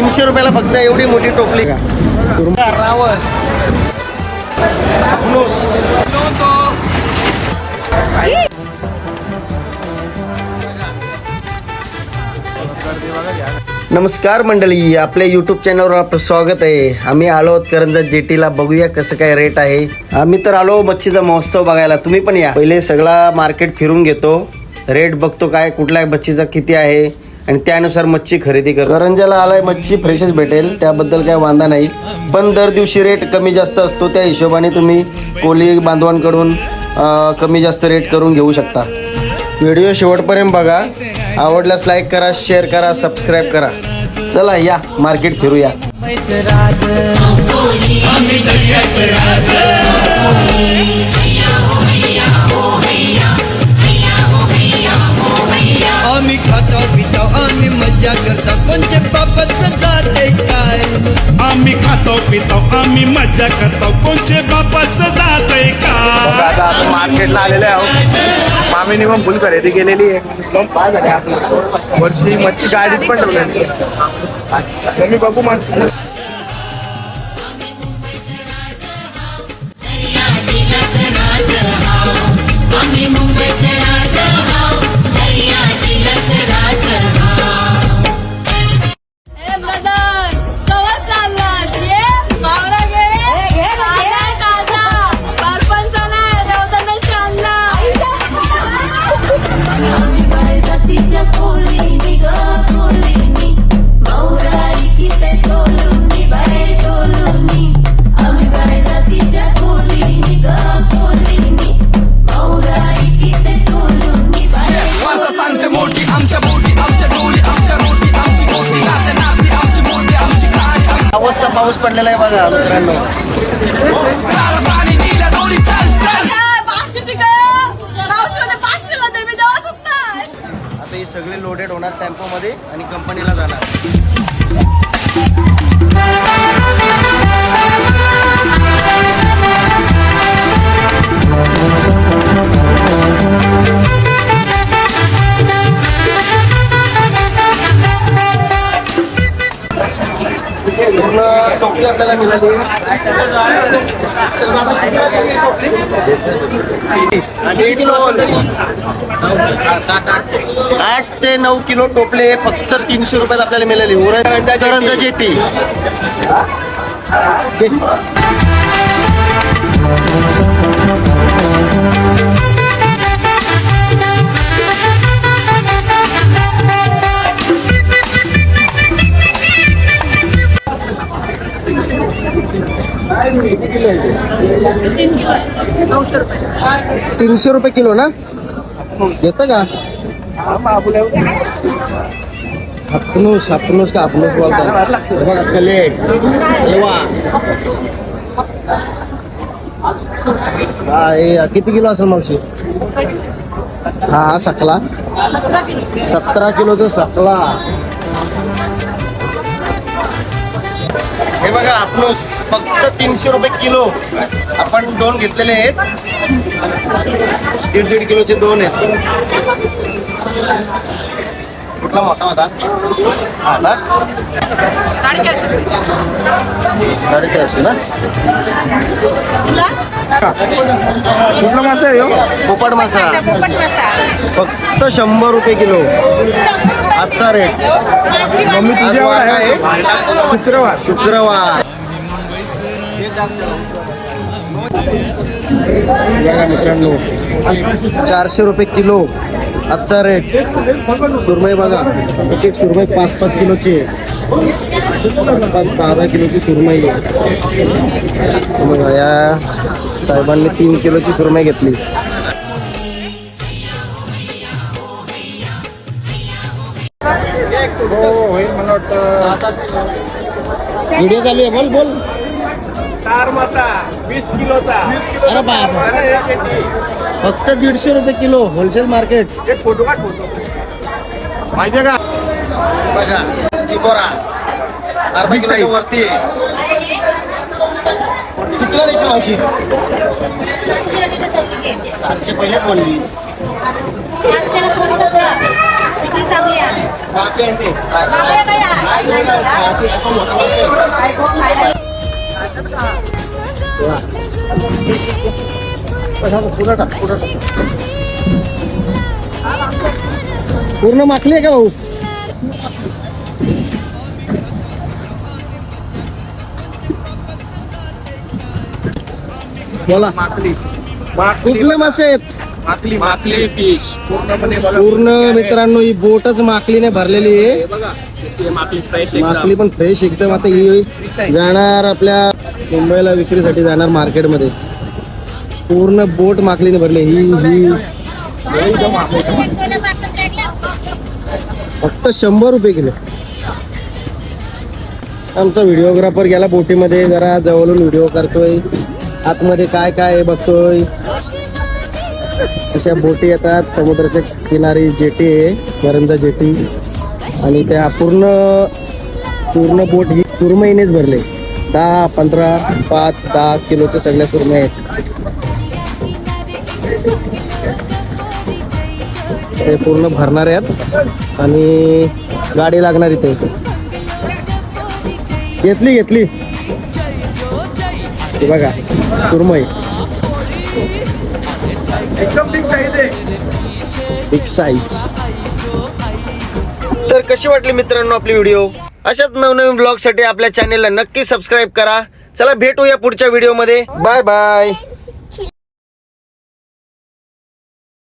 तीनशे रुपयाला फक्त एवढी मोठी टोपली. का रावस नमस्कार मंडळी आपल्या यूट्यूब चॅनलवर आपलं स्वागत आहे. आम्ही आलो आहोत करंजा जेटीला. बघूया कसं काय रेट आहे. आम्ही तर आलो मच्छीचा महोत्सव बघायला. तुम्ही पण या. पहिले सगळा मार्केट फिरून घेतो. रेट बघतो काय कुठल्या मच्छीचा किती आहे. आणि त्यानुसार मच्छी खरेदी कर. करंजाला आलाय मच्छी फ्रेशच भेटेल. त्याबद्दल काय वांदा नाही. पण दर दिवशी रेट कमी जास्त असतो. त्या हिशोबाने तुम्ही कोली बांधवांकडून कमी जास्त रेट करून घेऊ शकता. व्हिडिओ शेवटपर्यंत बघा. आवडल्यास लाईक करा शेअर करा सबस्क्राईब करा. चला या मार्केट फिरूया. खातो पितो आम्ही मजा करतो. कोणचे बापास जातय का? आता आपण मार्केटला आलेले आहोत. मामीने पण फुल खरेदी केलेली आहे. वर्षी मच्छी गाडीत पण ठेवलेली आहे. तुम्ही बघू मग. आम्ही मुंबईचे पाऊस पडलेला आहे बघा. मित्रांनो आता हे सगळे लोडेड होणार टेम्पोमध्ये आणि कंपनीला जाणार. किती किलो असेल तरी? आठ ते नऊ किलो टोपले फक्त तीनशे रुपयात आपल्याला मिळाली. उरण करंजा जेटी तीनशे रुपये किलो ना? येतं का? हापनूस हापनूस का हापनूस बोलतात? बघा कलेट लेवा किती किलो असेल मावशी? हा हा सकला. सतरा किलोचा सकला. हे बघा हापनूस फक्त तीनशे रुपये किलो. आपण दोन घेतलेले आहेत. दीड दीड किलोचे दोन आहेत. कुठला मोठा होता? हा ना? साडेचारशे ना? कुठला मासा आहे ह्यो? पोपट मासा. फक्त शंभर रुपये किलो. आजचा रेट मम्मी तुझ्यावर आहे? शुक्रवार. शुक्रवार. मित्रांनो चारशे रुपये किलो आजचा रेट सुरमई बघा एक एक सुरमई पाच पाच किलोची. आहे पाच दहा दहा किलोची सुरमई. आहे बघा या साहेबांनी तीन किलोची सुरमई घेतली. हो होईल मला वाटतं. व्हिडिओ चालू आहे बोल बोल. चार मासा वीस किलोचा. अरे बाप. फक्त दीडशे रुपये किलो होलसेल मार्केट. एक फोटो काढ फोटो. माहितीये का? बघा चिबोरा अर्धा किलोच्या वरती. कितीला देशील मावशी? सातशे पहिल्याच म्हणलीस. मागणी चांगली आहे मागणी काय आहे? काय कोण खायला? पूर्ण माखली आहे का भाऊ बोला माकली कुठले मासे आहेत माकली माकली फिश पूर्णपणे बघा. पूर्ण मित्रांनो ही बोटच माकलीने भरलेली आहे. बघा. ही माकली फ्रेश माकली पण फ्रेश एकदम. आता ही जाणार आपल्या मुंबईला विक्रीसाठी जाणार मार्केटमध्ये. पूर्ण बोट माकलीने भरली. ही ही. फक्त शंभर रुपये किलो. आमचा व्हिडिओग्राफर गेला बोटीमध्ये. जरा जवळून व्हिडिओ करतोय. आतमध्ये काय काय आहे बघतोय. अशा बोटी येतात. समुद्राच्या किनारी जेटी आहे. वरंजा जेटी. आणि त्या पूर्ण पूर्ण बोट ही सुरमईनेच भरले. दहा पंधरा पाच दहा किलोच्या सगळ्या सुरमई आहेत. ते पूर्ण भरणार आहेत. आणि गाडी लागणार इथे. घेतली घेतली. बघा सुरमई. एकदम बिग साईज आहे. बिग साईज तर कशी वाटली मित्रांनो आपली व्हिडिओ अशाच नवनवीन ब्लॉगसाठी आपल्या चॅनेलला नक्की सबस्क्राईब करा. चला भेटूया पुढच्या व्हिडिओमध्ये बाय बाय